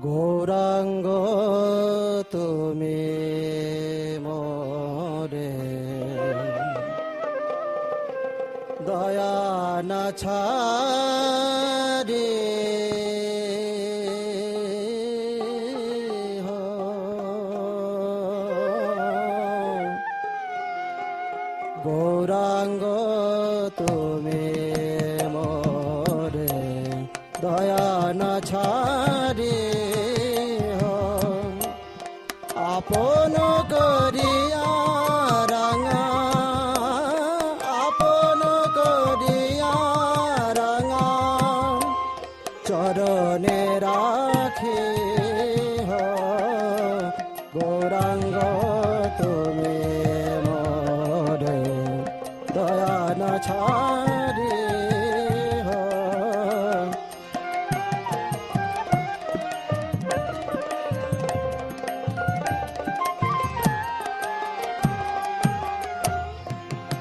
গৌরাঙ্গ তুমি মোরে দয়া না ছাড়ে গৌরাঙ্গ তুমি মোরে না ছাড়ে আপন করিয়া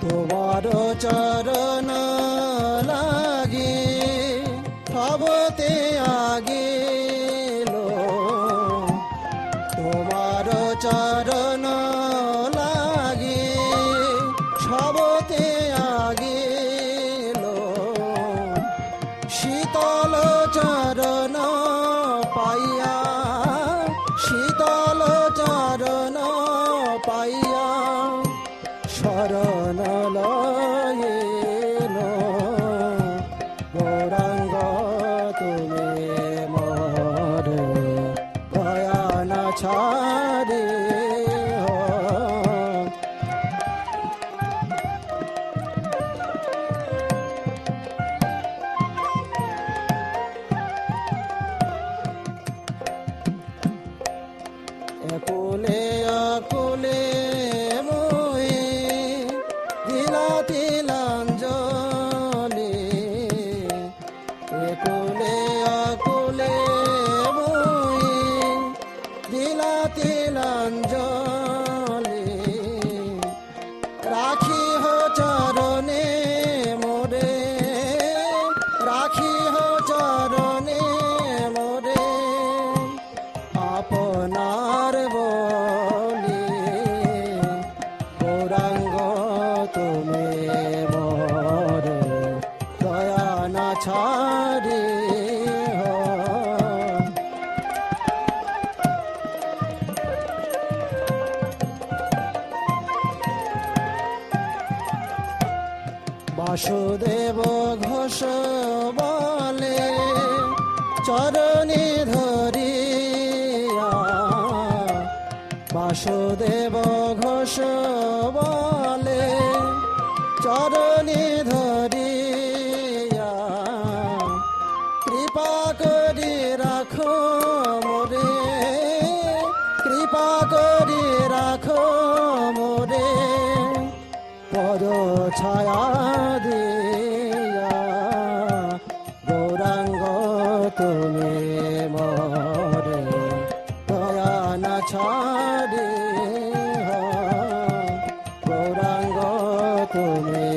তোমার চরণ লাগে সবতে আগে তোমার চরণ লাগে সবতে একুলে আকুলে মুই দিলা তিলাঞ্জলি। একুলে আকুলে মুই দিলা তিলাঞ্জলি। তুমি দয়া না ছাড়ি বাসুদেব ঘোষ বলে চরণে ধরিয়া। বাসুদেব ঘোষ বলে চরণে ধরিয়া, কৃপা করে রাখো মোরে, কৃপা করে রাখো মোরে পদ ছায়া দিয়া। গৌরাঙ্গ, তুমি মরে, দয়া না ছাড়ে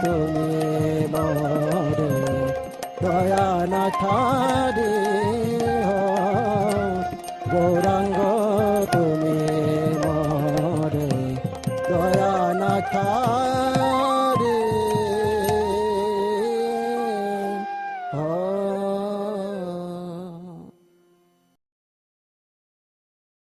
তুমি মরে দয়া না ছাড়ে গৌরাঙ্গ